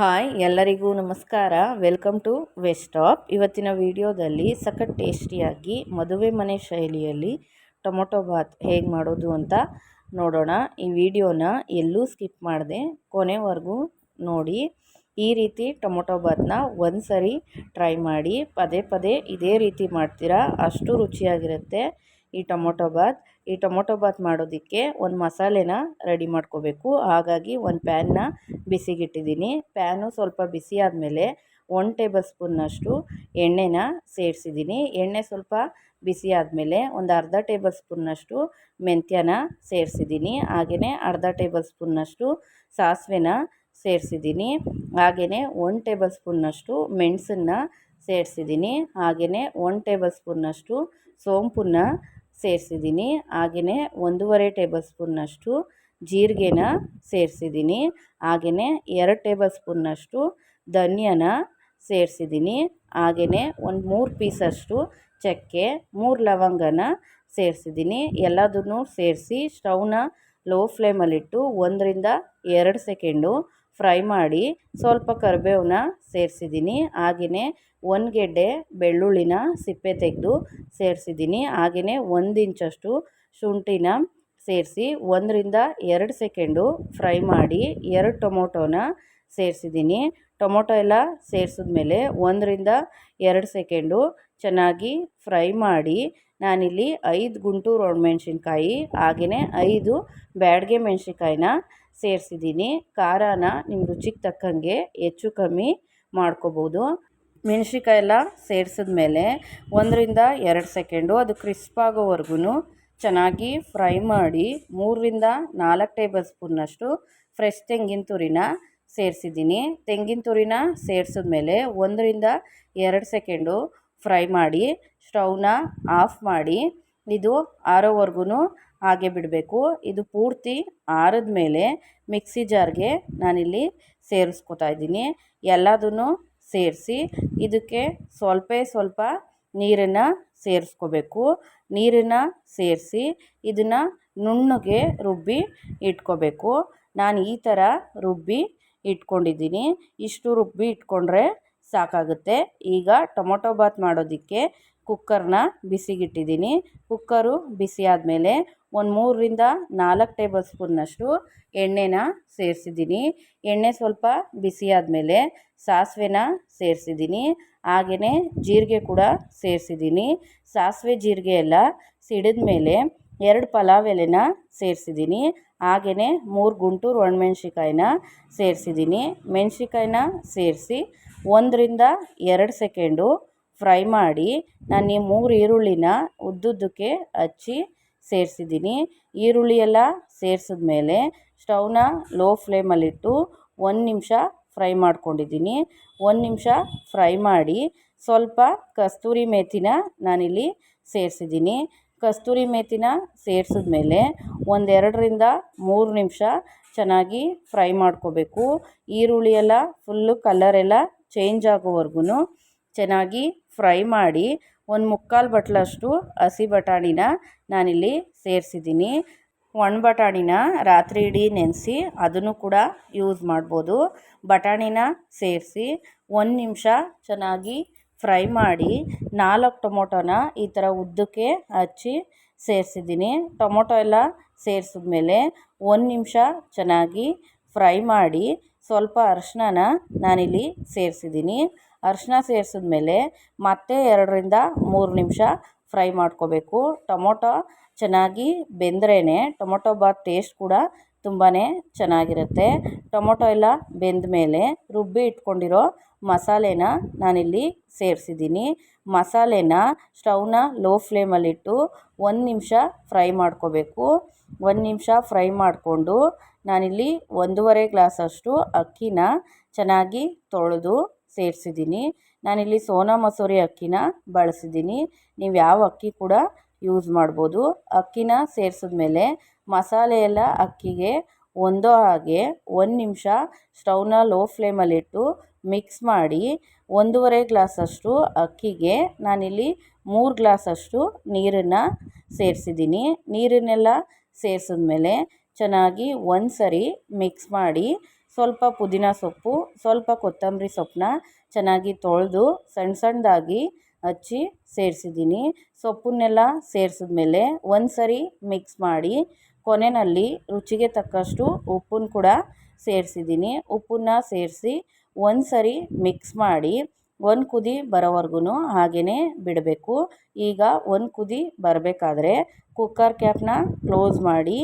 Hi, ಎಲ್ಲರಿಗೂ ನಮಸ್ಕಾರ. Welcome to ವೆಸ್ಟಾಪ್. ಇವತ್ತಿನ ವಿಡಿಯೋದಲ್ಲಿ ಸಖತ್ ಟೇಸ್ಟಿಯಾಗಿ ಮದುವೆ ಮನೆ ಶೈಲಿಯಲ್ಲಿ ಟೊಮೊಟೊ ಬಾತ್ ಹೇಗೆ ಮಾಡೋದು ಅಂತ ನೋಡೋಣ. ಈ ವಿಡಿಯೋನ ಎಲ್ಲೂ ಸ್ಕಿಪ್ ಮಾಡಿದೆ, ಕೊನೆವರೆಗೂ ನೋಡಿ. ಈ ರೀತಿ ಟೊಮೊಟೊ ಬಾತ್ನ ಒಂದು ಸರಿ ಟ್ರೈ ಮಾಡಿ. ಪದೇ ಪದೇ ಇದೇ ರೀತಿ ಮಾಡ್ತೀರಾ, ಅಷ್ಟು ರುಚಿಯಾಗಿರುತ್ತೆ ಈ ಟೊಮೊಟೊ ಬಾತ್. ಈ ಟೊಮೊಟೊ ಬಾತ್ ಮಾಡೋದಕ್ಕೆ ಒಂದು ಮಸಾಲೆನ ರೆಡಿ ಮಾಡ್ಕೋಬೇಕು. ಹಾಗಾಗಿ ಒಂದು ಪ್ಯಾನ್ನ ಬಿಸಿಗಿಟ್ಟಿದ್ದೀನಿ. ಪ್ಯಾನು ಸ್ವಲ್ಪ ಬಿಸಿ ಆದಮೇಲೆ ಒನ್ ಟೇಬಲ್ ಸ್ಪೂನ್ನಷ್ಟು ಎಣ್ಣೆನ ಸೇರಿಸಿದ್ದೀನಿ. ಎಣ್ಣೆ ಸ್ವಲ್ಪ ಬಿಸಿ ಆದಮೇಲೆ ಒಂದು ಅರ್ಧ ಟೇಬಲ್ ಸ್ಪೂನ್ನಷ್ಟು ಮೆಂತ್ಯನ ಸೇರಿಸಿದ್ದೀನಿ. ಹಾಗೆಯೇ ಅರ್ಧ ಟೇಬಲ್ ಸ್ಪೂನ್ನಷ್ಟು ಸಾಸಿವೆನ ಸೇರಿಸಿದ್ದೀನಿ. ಹಾಗೆಯೇ ಒನ್ ಟೇಬಲ್ ಸ್ಪೂನ್ನಷ್ಟು ಮೆಣಸನ್ನ ಸೇರಿಸಿದ್ದೀನಿ. ಹಾಗೆಯೇ ಒನ್ ಟೇಬಲ್ ಸ್ಪೂನ್ನಷ್ಟು ಸೋಂಪನ್ನ ಸೇರಿಸಿದ್ದೀನಿ. ಹಾಗೆಯೇ ಒಂದೂವರೆ ಟೇಬಲ್ ಸ್ಪೂನ್ನಷ್ಟು ಜೀರಿಗೆನ ಸೇರಿಸಿದ್ದೀನಿ. ಹಾಗೆಯೇ ಎರಡು ಟೇಬಲ್ ಸ್ಪೂನ್ನಷ್ಟು ಧನಿಯನ ಸೇರಿಸಿದ್ದೀನಿ. ಹಾಗೆಯೇ ಒಂದು ಮೂರು ಪೀಸಷ್ಟು ಚಕ್ಕೆ, ಮೂರು ಲವಂಗನ ಸೇರಿಸಿದ್ದೀನಿ. ಎಲ್ಲದನ್ನೂ ಸೇರಿಸಿ ಸ್ಟವ್ನ ಲೋ ಫ್ಲೇಮಲ್ಲಿಟ್ಟು ಒಂದರಿಂದ ಎರಡು ಸೆಕೆಂಡು ಫ್ರೈ ಮಾಡಿ ಸ್ವಲ್ಪ ಕರಿಬೇವನ್ನ ಸೇರಿಸಿದ್ದೀನಿ. ಹಾಗೆಯೇ ಒಂದು ಗೆಡ್ಡೆ ಬೆಳ್ಳುಳ್ಳಿನ ಸಿಪ್ಪೆ ತೆಗೆದು ಸೇರಿಸಿದ್ದೀನಿ. ಹಾಗೆಯೇ ಒಂದು ಇಂಚಷ್ಟು ಶುಂಠಿನ ಸೇರಿಸಿ ಒಂದರಿಂದ ಎರಡು ಸೆಕೆಂಡು ಫ್ರೈ ಮಾಡಿ ಎರಡು ಟೊಮೊಟೊನ ಸೇರಿಸಿದ್ದೀನಿ. ಟೊಮೊಟೊ ಎಲ್ಲ ಸೇರಿಸಿದ್ಮೇಲೆ ಒಂದರಿಂದ ಎರಡು ಸೆಕೆಂಡು ಚೆನ್ನಾಗಿ ಫ್ರೈ ಮಾಡಿ ನಾನಿಲ್ಲಿ ಐದು ಗುಂಟೂರು ಒಣಮೆಣ್ಸಿನ್ಕಾಯಿ ಹಾಗೆಯೇ ಐದು ಬ್ಯಾಡಗೆ ಮೆಣಸಿನ್ಕಾಯಿನ ಸೇರಿಸಿದ್ದೀನಿ. ಖಾರನ ನಿಮ್ಮ ರುಚಿಗೆ ತಕ್ಕಂಗೆ ಹೆಚ್ಚು ಕಮ್ಮಿ ಮಾಡ್ಕೋಬೋದು. ಮೆಣಸಿನ್ಕಾಯಿ ಎಲ್ಲ ಸೇರಿಸಿದ್ಮೇಲೆ ಒಂದರಿಂದ ಎರಡು ಸೆಕೆಂಡು ಅದು ಕ್ರಿಸ್ಪ್ ಆಗೋವರೆಗೂ ಚೆನ್ನಾಗಿ ಫ್ರೈ ಮಾಡಿ ಮೂರರಿಂದ ನಾಲ್ಕು ಟೇಬಲ್ ಸ್ಪೂನ್ನಷ್ಟು ಫ್ರೆಶ್ ತೆಂಗಿನ ತುರಿನ ಸೇರಿಸಿದ್ದೀನಿ. ತೆಂಗಿನ ತುರಿನ ಸೇರಿಸಿದ್ಮೇಲೆ ಒಂದರಿಂದ ಎರಡು ಸೆಕೆಂಡು ಫ್ರೈ ಮಾಡಿ ಸ್ಟವ್ನ ಆಫ್ ಮಾಡಿ ಇದು ಆರೋವರೆಗೂ ಹಾಗೆ ಬಿಡಬೇಕು. ಇದು ಪೂರ್ತಿ ಆರಿದ ಮೇಲೆ ಮಿಕ್ಸಿ ಜಾರ್ಗೆ ನಾನಿಲ್ಲಿ ಸೇರಿಸ್ಕೊತಾ ಇದ್ದೀನಿ. ಎಲ್ಲದನ್ನು ಸೇರಿಸಿ ಇದಕ್ಕೆ ಸ್ವಲ್ಪ ಸ್ವಲ್ಪ ನೀರನ್ನು ಸೇರಿಸ್ಕೋಬೇಕು. ನೀರನ್ನು ಸೇರಿಸಿ ಇದನ್ನು ನುಣ್ಣಗೆ ರುಬ್ಬಿ ಇಟ್ಕೋಬೇಕು. ನಾನು ಈ ಥರ ರುಬ್ಬಿ ಇಟ್ಕೊಂಡಿದ್ದೀನಿ. ಇಷ್ಟು ರುಬ್ಬಿ ಇಟ್ಕೊಂಡ್ರೆ ಸಾಕಾಗುತ್ತೆ. ಈಗ ಟೊಮೊಟೊ ಬಾತ್ ಮಾಡೋದಕ್ಕೆ ಕುಕ್ಕರ್ನ ಬಿಸಿಗಿಟ್ಟಿದ್ದೀನಿ. ಕುಕ್ಕರು ಬಿಸಿ ಆದಮೇಲೆ ಒಂದು ಮೂರರಿಂದ ನಾಲ್ಕು ಟೇಬಲ್ ಸ್ಪೂನ್ನಷ್ಟು ಎಣ್ಣೆನ ಸೇರಿಸಿದ್ದೀನಿ. ಎಣ್ಣೆ ಸ್ವಲ್ಪ ಬಿಸಿ ಆದಮೇಲೆ ಸಾಸಿವೆನ ಸೇರಿಸಿದ್ದೀನಿ. ಹಾಗೆಯೇ ಜೀರಿಗೆ ಕೂಡ ಸೇರಿಸಿದ್ದೀನಿ. ಸಾಸಿವೆ ಜೀರಿಗೆ ಎಲ್ಲ ಸಿಡಿದ ಮೇಲೆ ಎರಡು ಪಲಾವ್ ಎಲೆನ ಸೇರಿಸಿದ್ದೀನಿ. ಹಾಗೆಯೇ ಮೂರು ಗುಂಟೂರು ಒಣಮೆಣ್ಸಿಕಾಯಿನ ಸೇರಿಸಿದ್ದೀನಿ. ಮೆಣ್ಸಿಕಾಯಿನ ಸೇರಿಸಿ ಒಂದರಿಂದ ಎರಡು ಸೆಕೆಂಡು ಫ್ರೈ ಮಾಡಿ ನಾನು ಈ ಮೂರು ಈರುಳ್ಳಿನ ಉದ್ದುದ್ದಕ್ಕೆ ಹಚ್ಚಿ ಸೇರಿಸಿದ್ದೀನಿ. ಈರುಳ್ಳಿ ಎಲ್ಲ ಸೇರಿಸಿದ್ಮೇಲೆ ಸ್ಟೌವ್ನ ಲೋ ಫ್ಲೇಮಲ್ಲಿಟ್ಟು ಒಂದು ನಿಮಿಷ ಫ್ರೈ ಮಾಡ್ಕೊಂಡಿದ್ದೀನಿ. ಒಂದು ನಿಮಿಷ ಫ್ರೈ ಮಾಡಿ ಸ್ವಲ್ಪ ಕಸ್ತೂರಿ ಮೇಥಿನ ನಾನಿಲ್ಲಿ ಸೇರಿಸಿದ್ದೀನಿ. ಕಸ್ತೂರಿ ಮೇಥಿನ ಸೇರಿಸಿದ್ಮೇಲೆ ಒಂದೆರಡರಿಂದ ಮೂರು ನಿಮಿಷ ಚೆನ್ನಾಗಿ ಫ್ರೈ ಮಾಡ್ಕೋಬೇಕು. ಈರುಳ್ಳಿ ಎಲ್ಲ ಫುಲ್ಲು ಕಲರೆಲ್ಲ ಚೇಂಜ್ ಆಗೋವರೆಗೂ ಚೆನ್ನಾಗಿ ಫ್ರೈ ಮಾಡಿ ಒಂದು ಮುಕ್ಕಾಲು ಬಟ್ಲಷ್ಟು ಹಸಿ ಬಟಾಣಿನ ನಾನಿಲ್ಲಿ ಸೇರಿಸಿದ್ದೀನಿ. ಒಣ ಬಟಾಣಿನ ರಾತ್ರಿ ಇಡೀ ನೆನೆಸಿ ಅದನ್ನು ಕೂಡ ಯೂಸ್ ಮಾಡ್ಬೋದು. ಬಟಾಣಿನ ಸೇರಿಸಿ ಒಂದು ನಿಮಿಷ ಚೆನ್ನಾಗಿ ಫ್ರೈ ಮಾಡಿ ನಾಲ್ಕು ಟೊಮೊಟೊನ ಈ ಥರ ಉದ್ದಕ್ಕೆ ಹಚ್ಚಿ ಸೇರಿಸಿದ್ದೀನಿ. ಟೊಮೊಟೊ ಎಲ್ಲ ಸೇರಿಸಿದ್ಮೇಲೆ ಒಂದು ನಿಮಿಷ ಚೆನ್ನಾಗಿ ಫ್ರೈ ಮಾಡಿ ಸ್ವಲ್ಪ ಅರಶಿನ ನಾನಿಲ್ಲಿ ಸೇರಿಸಿದ್ದೀನಿ. ಅರಶಿನ ಸೇರಿಸಿದ್ಮೇಲೆ ಮತ್ತೆ ಎರಡರಿಂದ ಮೂರು ನಿಮಿಷ ಫ್ರೈ ಮಾಡ್ಕೋಬೇಕು. ಟೊಮೊಟೊ ಚೆನ್ನಾಗಿ ಬೆಂದ್ರೇ ಟೊಮೊಟೊ ಬಾತ್ ಟೇಸ್ಟ್ ಕೂಡ ತುಂಬಾ ಚೆನ್ನಾಗಿರುತ್ತೆ. ಟೊಮೊಟೊ ಎಲ್ಲ ಬೆಂದ ಮೇಲೆ ರುಬ್ಬಿ ಇಟ್ಕೊಂಡಿರೋ ಮಸಾಲೆನ ನಾನಿಲ್ಲಿ ಸೇರಿಸಿದ್ದೀನಿ. ಮಸಾಲೆನ ಸ್ಟವ್ನ ಲೋ ಫ್ಲೇಮಲ್ಲಿಟ್ಟು ಒಂದು ನಿಮಿಷ ಫ್ರೈ ಮಾಡ್ಕೋಬೇಕು. ಒಂದು ನಿಮಿಷ ಫ್ರೈ ಮಾಡಿಕೊಂಡು ನಾನಿಲ್ಲಿ ಒಂದೂವರೆ ಗ್ಲಾಸಷ್ಟು ಅಕ್ಕಿನ ಚೆನ್ನಾಗಿ ತೊಳೆದು ಸೇರಿಸಿದ್ದೀನಿ. ನಾನಿಲ್ಲಿ ಸೋನಾ ಮಸೂರಿ ಅಕ್ಕಿನ ಬಳಸಿದ್ದೀನಿ. ನೀವು ಯಾವ ಅಕ್ಕಿ ಕೂಡ ಯೂಸ್ ಮಾಡ್ಬೋದು. ಅಕ್ಕಿನ ಸೇರಿಸಿದ್ಮೇಲೆ ಮಸಾಲೆ ಎಲ್ಲ ಅಕ್ಕಿಗೆ ಒಂದೋ ಹಾಗೆ ಒಂದು ನಿಮಿಷ ಸ್ಟೌವ್ನ ಲೋ ಫ್ಲೇಮಲ್ಲಿಟ್ಟು ಮಿಕ್ಸ್ ಮಾಡಿ ಒಂದೂವರೆ ಗ್ಲಾಸಷ್ಟು ಅಕ್ಕಿಗೆ ನಾನಿಲ್ಲಿ ಮೂರು ಗ್ಲಾಸಷ್ಟು ನೀರನ್ನು ಸೇರಿಸಿದ್ದೀನಿ. ನೀರನ್ನೆಲ್ಲ ಸೇರಿಸಿದ್ಮೇಲೆ ಚೆನ್ನಾಗಿ ಒಂದು ಸರಿ ಮಿಕ್ಸ್ ಮಾಡಿ ಸ್ವಲ್ಪ ಪುದೀನ ಸೊಪ್ಪು, ಸ್ವಲ್ಪ ಕೊತ್ತಂಬರಿ ಸೊಪ್ಪನ್ನ ಚೆನ್ನಾಗಿ ತೊಳೆದು ಸಣ್ಣ ಸಣ್ಣದಾಗಿ ಹಚ್ಚಿ ಸೇರಿಸಿದ್ದೀನಿ. ಸೊಪ್ಪನ್ನೆಲ್ಲ ಸೇರಿಸಿದ್ಮೇಲೆ ಒಂದು ಸರಿ ಮಿಕ್ಸ್ ಮಾಡಿ ಕೊನೆಯಲ್ಲಿ ರುಚಿಗೆ ತಕ್ಕಷ್ಟು ಉಪ್ಪನ್ನು ಕೂಡ ಸೇರಿಸಿದ್ದೀನಿ. ಉಪ್ಪನ್ನ ಸೇರಿಸಿ ಒಂದು ಸರಿ ಮಿಕ್ಸ್ ಮಾಡಿ ಒಂದು ಕುದಿ ಬರೋವರೆಗೂ ಹಾಗೆಯೇ ಬಿಡಬೇಕು. ಈಗ ಒಂದು ಕುದಿ ಬರಬೇಕಾದ್ರೆ ಕುಕ್ಕರ್ ಕ್ಯಾಪ್ನ ಕ್ಲೋಸ್ ಮಾಡಿ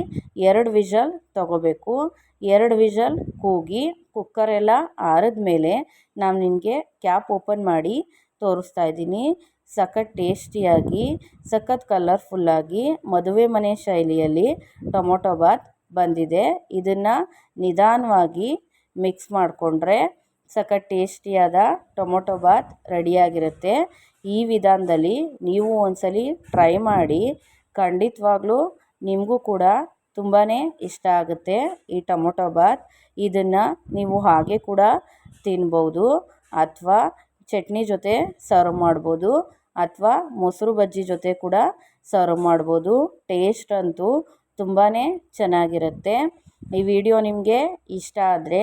ಎರಡು ವಿಷಲ್ ತಗೋಬೇಕು. ಎರಡು ವಿಷಲ್ ಕೂಗಿ ಕುಕ್ಕರೆಲ್ಲ ಆರಿದ ಮೇಲೆ ನಾನು ನಿನಗೆ ಕ್ಯಾಪ್ ಓಪನ್ ಮಾಡಿ ತೋರಿಸ್ತಾ ಇದ್ದೀನಿ. ಸಖತ್ ಟೇಸ್ಟಿಯಾಗಿ, ಸಖತ್ ಕಲರ್ಫುಲ್ಲಾಗಿ ಮದುವೆ ಮನೆ ಶೈಲಿಯಲ್ಲಿ ಟೊಮೊಟೊ ಬಾತ್ ಬಂದಿದೆ. ಇದನ್ನು ನಿಧಾನವಾಗಿ ಮಿಕ್ಸ್ ಮಾಡಿಕೊಂಡ್ರೆ ಸಖತ್ ಟೇಸ್ಟಿಯಾದ ಟೊಮೊಟೊ ಬಾತ್ ರೆಡಿಯಾಗಿರುತ್ತೆ. ಈ ವಿಧಾನದಲ್ಲಿ ನೀವು ಒಂದ್ಸಲಿ ಟ್ರೈ ಮಾಡಿ, ಖಂಡಿತವಾಗ್ಲೂ ನಿಮಗೂ ಕೂಡ ತುಂಬಾ ಇಷ್ಟ ಆಗುತ್ತೆ ಈ ಟೊಮೊಟೊ ಬಾತ್. ಇದನ್ನು ನೀವು ಹಾಗೆ ಕೂಡ ತಿನ್ಬೋದು ಅಥವಾ ಚಟ್ನಿ ಜೊತೆ ಸರ್ವ್ ಮಾಡ್ಬೋದು ಅಥವಾ ಮೊಸರು ಬಜ್ಜಿ ಜೊತೆ ಕೂಡ ಸರ್ವ್ ಮಾಡ್ಬೋದು. ಟೇಸ್ಟ್ ಅಂತೂ ತುಂಬಾ ಚೆನ್ನಾಗಿರುತ್ತೆ. ಈ ವಿಡಿಯೋ ನಿಮಗೆ ಇಷ್ಟ ಆದರೆ